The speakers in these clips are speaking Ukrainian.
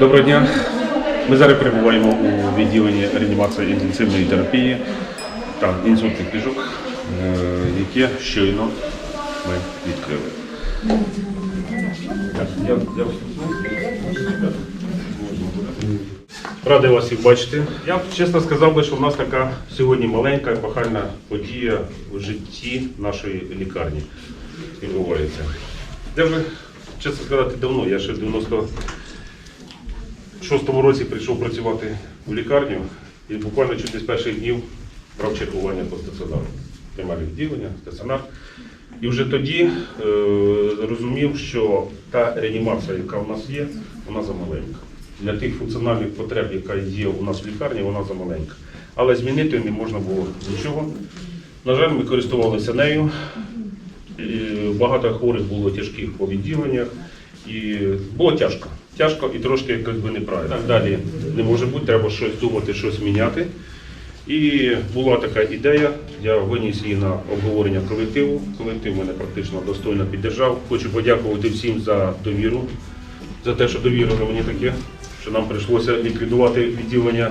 Доброго дня. Ми зараз перебуваємо у відділенні реанімації інтенсивної терапії та інсультних ліжок, е, яке щойно ми відкрили. Радий вас всіх бачити. Я б чесно сказав би, що в нас така сьогодні маленька епохальна подія в житті нашої лікарні відбувається. Я вже, чесно сказати, давно, я ще в 90 шостому році прийшов працювати в лікарню і буквально чуть не з перших днів брав чергування по стаціонару. Приймали відділення, стаціонар. І вже тоді е, зрозумів, що та реанімація, яка у нас є, вона замаленька. Для тих функціональних потреб, яка є у нас в лікарні, вона замаленька. Але змінити не можна було нічого. На жаль, ми користувалися нею. Багато хворих було тяжких по відділеннях. І було тяжко. Тяжко і трошки якось би неправильно. Так далі не може бути, треба щось думати, щось міняти. І була така ідея, я виніс її на обговорення колективу. Колектив мене практично достойно піддержав. Хочу подякувати всім за довіру, за те, що довірили мені таке, що нам прийшлося ліквідувати відділення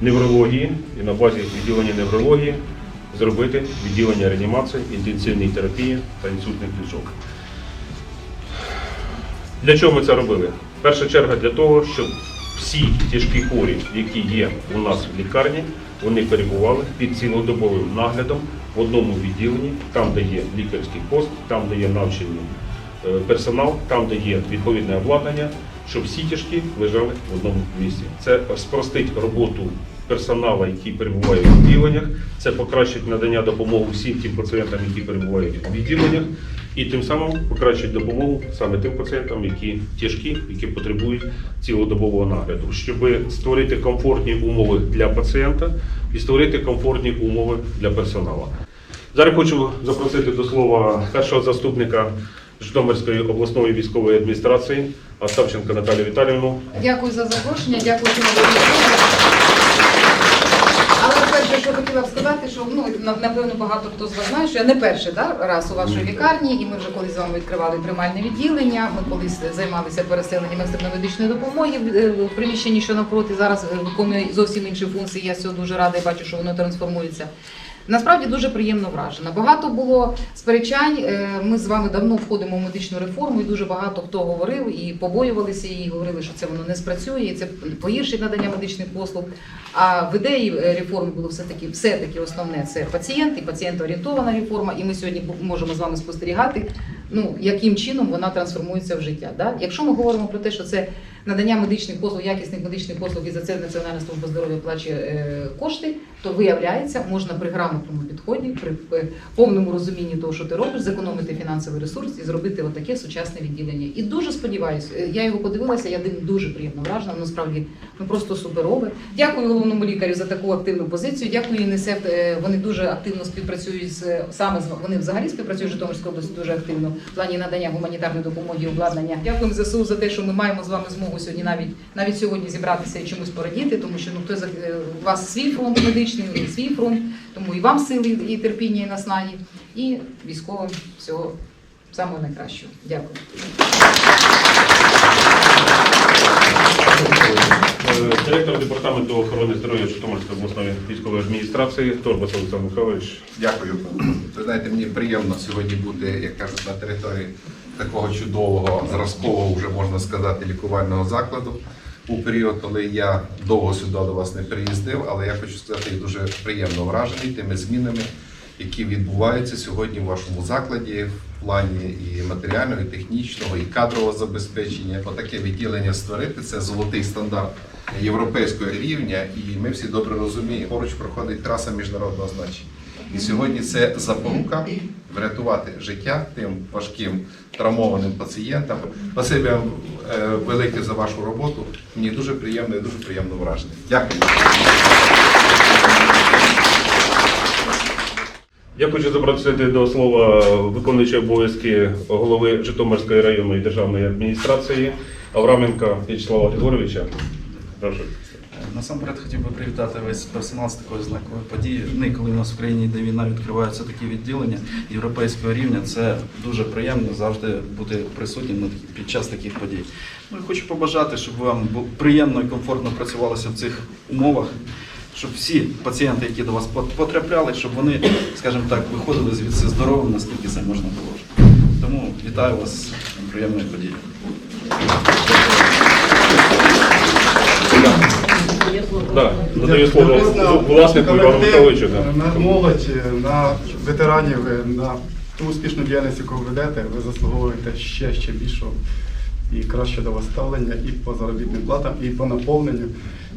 неврології і на базі відділення неврології зробити відділення реанімації, інтенсивної терапії та інсультних ліжок. Для чого ми це робили? В першу чергу для того, щоб всі тяжкі хворі, які є у нас в лікарні, вони перебували під цілодобовим наглядом в одному відділенні, там, де є лікарський пост, там, де є навчений е, персонал, там, де є відповідне обладнання, щоб всі тяжкі лежали в одному місці. Це спростить роботу персоналу, який перебуває в відділеннях, це покращить надання допомоги всім тим пацієнтам, які перебувають у відділеннях, і тим самим покращить допомогу саме тим пацієнтам, які тяжкі, які потребують цілодобового нагляду, щоб створити комфортні умови для пацієнта і створити комфортні умови для персоналу. Зараз хочу запросити до слова першого заступника Житомирської обласної військової адміністрації Оставченка Наталію Віталіївну. Дякую за запрошення, дякую, що ви Але перше, що хотіла б сказати, що ну напевно багато хто з вас знає, що я не перший да, раз у вашій лікарні, і ми вже колись з вами відкривали приймальне відділення. Ми колись займалися переселенням екстреної медичної допомоги в е, приміщенні, що навпроти зараз е, виконує зовсім інші функції. Я цього дуже рада і бачу, що воно трансформується. Насправді дуже приємно вражена. Багато було сперечань. Е, Ми з вами давно входимо в медичну реформу, і дуже багато хто говорив і побоювалися її, говорили, що це воно не спрацює, і це погіршить надання медичних послуг. А в ідеї е, реформи було все таки все таки основне це пацієнт і пацієнтоорієнтована реформа. І ми сьогодні можемо з вами спостерігати, ну яким чином вона трансформується в життя. Да? Якщо ми говоримо про те, що це надання медичних послуг, якісних медичних послуг, і за це Національна служба здоров'я плачує е, кошти, то виявляється, можна при грамотному підході, при е, повному розумінні того, що ти робиш, зекономити фінансовий ресурс і зробити отаке сучасне відділення. І дуже сподіваюся, е, я його подивилася, я ним дуже приємно вражена. Насправді ну просто суперове. Дякую головному лікарю за таку активну позицію. Дякую ЮНІСЕФ. Вони дуже активно співпрацюють з саме з вони взагалі співпрацюють в Житомирській області дуже активно в плані надання гуманітарної допомоги і обладнання. Дякуємо ЗСУ за те, що ми маємо з вами змогу сьогодні навіть навіть сьогодні зібратися і чомусь порадіти, тому що ну хто е, у вас свій фронт медичний, свій фронт, тому і вам сили, і терпіння, і наснаги, і військовим всього самого найкращого. Дякую. Директор департаменту охорони здоров'я Житомирської обласної військової адміністрації Торбас Олександр Михайлович. Дякую. Ви знаєте, мені приємно сьогодні бути, як кажуть, на території такого чудового, зразкового, вже можна сказати, лікувального закладу. У період, коли я довго сюди до вас не приїздив, але я хочу сказати, я дуже приємно вражений тими змінами, які відбуваються сьогодні в вашому закладі плані і матеріального, і технічного, і кадрового забезпечення. Отаке відділення створити це золотий стандарт європейського рівня, і ми всі добре розуміємо. Поруч проходить траса міжнародного значення. І сьогодні це запорука врятувати життя тим важким травмованим пацієнтам. Спасибі вам е, велике за вашу роботу. Мені дуже приємно і дуже приємно вражений. Дякую. Я хочу запросити до слова виконуючого обов'язки голови Житомирської районної державної адміністрації Авраменка В'ячеслава Григоровича. Прошу. Насамперед хотів би привітати весь персонал з такої знакової події. Ну, коли у нас в країні йде війна, відкриваються такі відділення європейського рівня. Це дуже приємно завжди бути присутнім під час таких подій. Ну і хочу побажати, щоб вам приємно і комфортно працювалося в цих умовах. Щоб всі пацієнти, які до вас потрапляли, щоб вони, скажімо так, виходили звідси здоровими, наскільки це можна було. Тому вітаю вас з приємною подією. Да, надаю слово власнику Івану Михайловичу. На молодь, на ветеранів, на ту успішну діяльність, яку ви ведете, ви заслуговуєте ще, ще більшого і краще до вас ставлення і по заробітним платам, і по наповненню.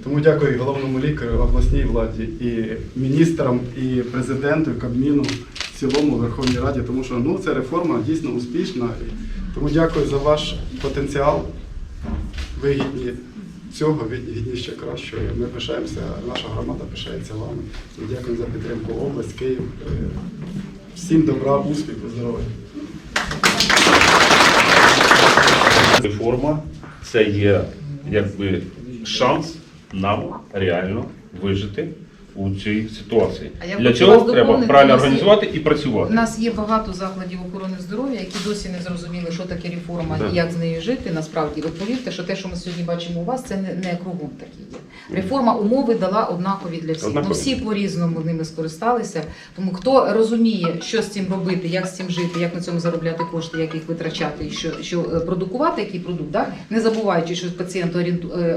Тому дякую головному лікарю, обласній владі, і міністрам, і президенту, і Кабміну в цілому Верховній Раді, тому що ну, ця реформа дійсно успішна. Тому дякую за ваш потенціал. Ви гідні цього, гідні ще кращого. Ми пишаємося, наша громада пишається вами. І дякую за підтримку область, Київ. Е, Всім добра, успіху, здоров'я. Реформа це є якби шанс нам реально вижити у цій ситуації. А я Для цього треба правильно організувати і працювати. У нас є багато закладів охорони здоров'я, які досі не зрозуміли, що таке реформа Так. і як з нею жити. Насправді, от повірте, що те, що ми сьогодні бачимо у вас, це не, не кругом такі є. Реформа умови дала однакові для всіх. Однакові. Ну, всі по-різному ними скористалися. Тому хто розуміє, що з цим робити, як з цим жити, як на цьому заробляти кошти, як їх витрачати, і що, що е, продукувати, який продукт, да? не забуваючи, що пацієнт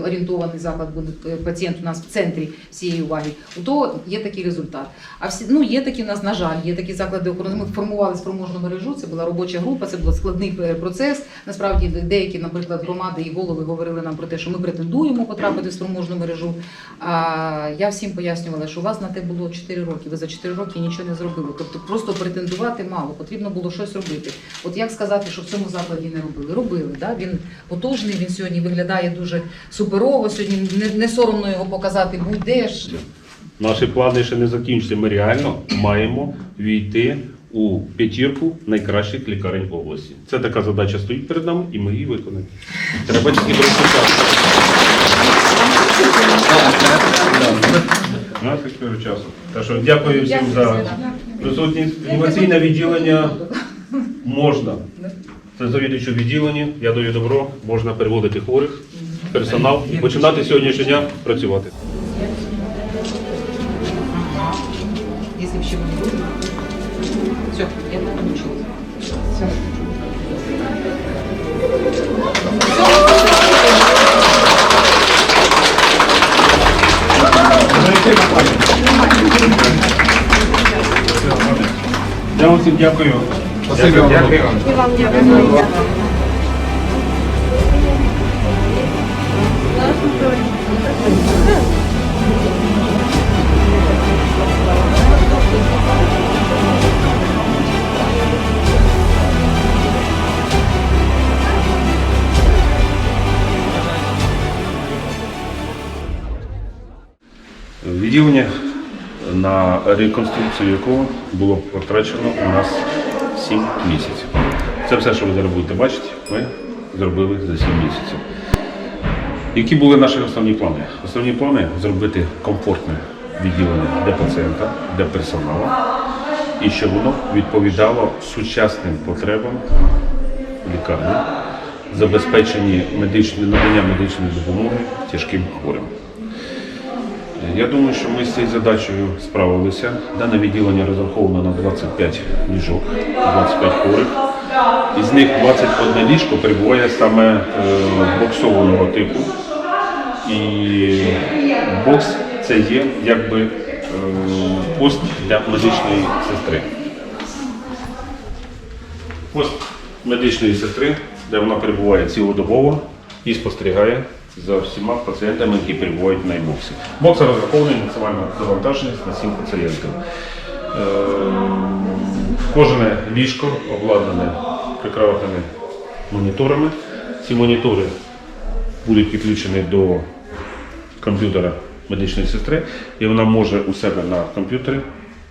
орієнтований заклад буде е, пацієнт у нас в центрі всієї уваги, то є такий результат. А всі ну є такі в нас, на жаль, є такі заклади охорони. Ми формували спроможну мережу. Це була робоча група, це був складний е, процес. Насправді, деякі, наприклад, громади і голови говорили нам про те, що ми претендуємо потрапити в спроможну мережу. А я всім пояснювала, що у вас на те було 4 роки. Ви за 4 роки нічого не зробили. Тобто просто претендувати мало, потрібно було щось робити. От як сказати, що в цьому закладі не робили? Робили. Да? Він потужний, він сьогодні виглядає дуже суперово. Сьогодні не, соромно його показати будь-де ж. Наші плани ще не закінчаться. Ми реально маємо війти у п'ятірку найкращих лікарень області. Це така задача стоїть перед нами, і ми її виконаємо. Треба тільки. У нас часу. Так що дякую всім за присутність. Інноваційне відділення можна. Це завідуючи відділення, я даю добро, можна переводити хворих, персонал і починати сьогоднішнього дня працювати. Если вообще не будет. Все, я научилась. Все. Я вам всім дякую. Спасибі вам. Дякую. Реконструкцію якого було потрачено у нас 7 місяців. Це все, що ви зараз будете бачити, ми зробили за 7 місяців. Які були наші основні плани? Основні плани зробити комфортне відділення для пацієнта, для персоналу, і щоб воно відповідало сучасним потребам лікарні, забезпеченні медичної надання медичної допомоги тяжким хворим. Я думаю, що ми з цією задачею справилися. Дане відділення розраховано на 25 ліжок, 25 хворих. Із них 21 ліжко перебуває саме е, боксованого типу. І бокс це є якби е, пост для медичної сестри. Пост медичної сестри, де вона перебуває цілодобово і спостерігає за всіма пацієнтами, які перебувають в найбоксі. Бокс розрахований на максимальну завантаженість на 7 пацієнтів. Е, Кожне ліжко обладнане прекрасними моніторами. Ці монітори будуть підключені до комп'ютера медичної сестри, і вона може у себе на комп'ютері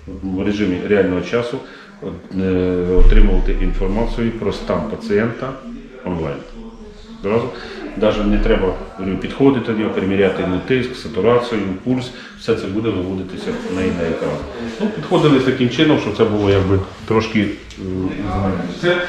в режимі реального часу е, отримувати інформацію про стан пацієнта онлайн. Навіть не треба підходити до нього, переміряти ну, тиск, сатурацію, пульс, все це буде виводитися на, на екран. Ну, підходили таким чином, щоб це було якби трошки. Це е,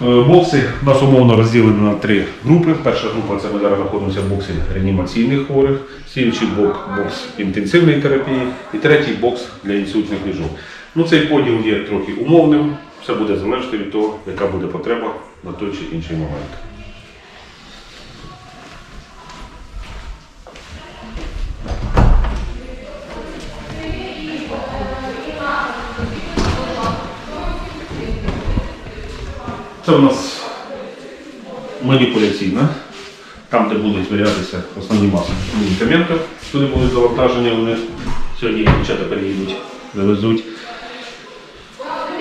бокси у нас умовно розділені на три групи. Перша група це ми зараз знаходимося в боксі реанімаційних хворих, слідчий бок бокс інтенсивної терапії і третій бокс для інсультних ліжок. Ну, цей поділ є трохи умовним, все буде залежати від того, яка буде потреба на той чи інший момент. Це у нас маніпуляційна, там, де будуть зберігатися основні маси медикаментів, туди будуть завантажені, вони сьогодні дівчата переїдуть, завезуть.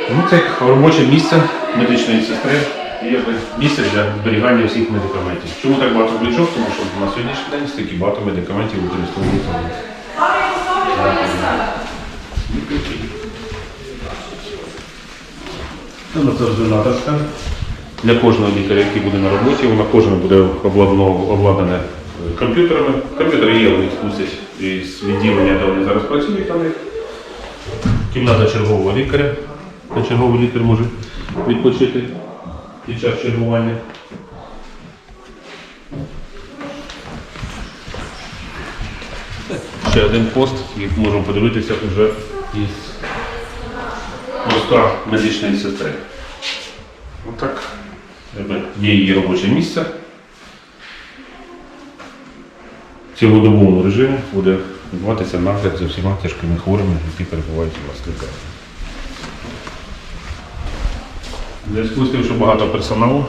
Ну, це робоче місце медичної сестри якби місце для зберігання всіх медикаментів. Чому так багато плічок? Тому що на сьогоднішній день стільки багато медикаментів використовується. Це ординаторська. Для кожного лікаря, який буде на роботі, вона кожен буде обладнане е, комп'ютерами. Комп'ютери є, вони спустять із відділення, де вони зараз працюють них. Кімната чергового лікаря, де черговий лікар може відпочити під час чергування. Ще один пост, як можемо подивитися вже із поста медичної сестри. Отак. Є її робоче місце. В цілодобовому режимі буде відбуватися нагляд за всіма тяжкими хворими, які перебувають у вас лікарні. Зв'язку з тим, що багато персоналу,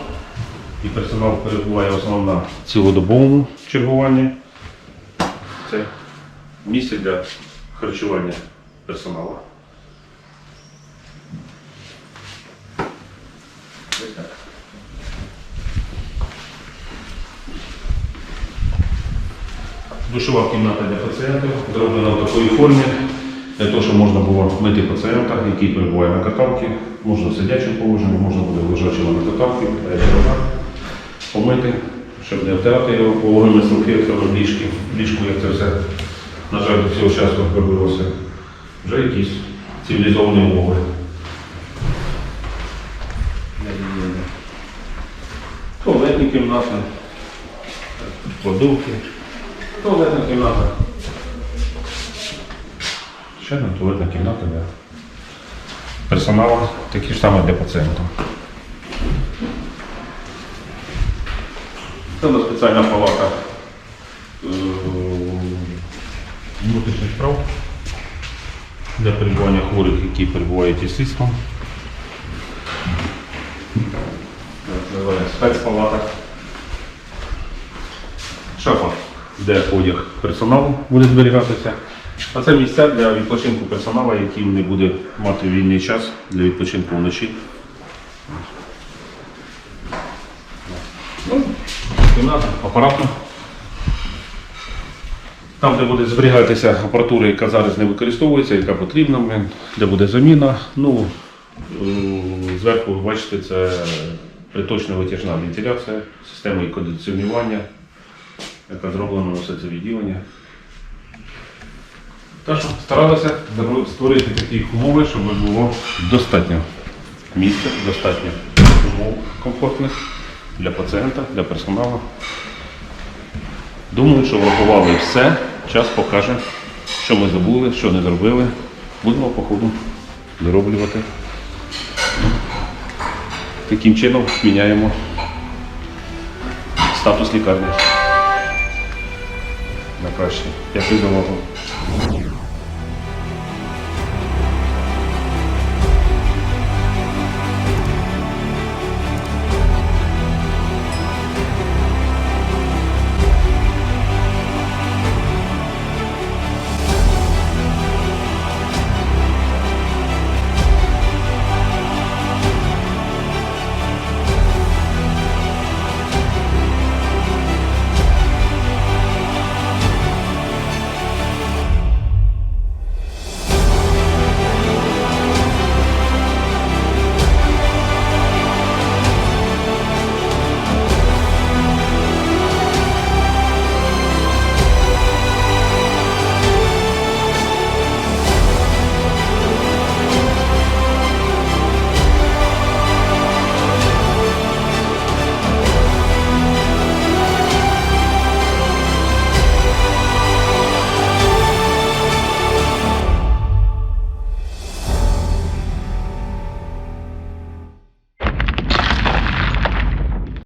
і персонал перебуває в основному на цілодобовому чергуванні. Це місце для харчування персоналу. Душова кімната для пацієнтів зроблена в такій формі, для того, щоб можна було мити пацієнта, який перебуває на каталці, можна в сидячому положенні, можна буде лежачого на каталці, помити, щоб не втирати його пологими салфетками в ліжки, ліжку, як це все, на жаль, до цього часу робилося. Вже якісь цивілізовані умови. Туалетні кімнати, кладовки, туалетна кімната. Ще одна туалетна кімната для персоналу, такі ж саме для пацієнтів. Це у спеціальна палата е, внутрішніх справ для перебування хворих, які перебувають із слідством. Називаємо спецпалата. Де одяг персоналу буде зберігатися. А це місця для відпочинку персоналу, який не буде мати вільний час для відпочинку вночі. Ну, Кімната, апаратна. Там, де буде зберігатися апаратура, яка зараз не використовується, яка потрібна, де буде заміна. Ну, е, зверху бачите, це приточна витяжна вентиляція, система кондиціонування, яка зроблена на все це відділення. Що старалися створити такі умови, щоб було достатньо місця, достатньо умов комфортних для пацієнта, для персоналу. Думаю, що врахували все. Час покаже, що ми забули, що не зробили. Будемо по ходу дороблювати. Таким чином міняємо статус лікарні. На краще. Дякую за увагу.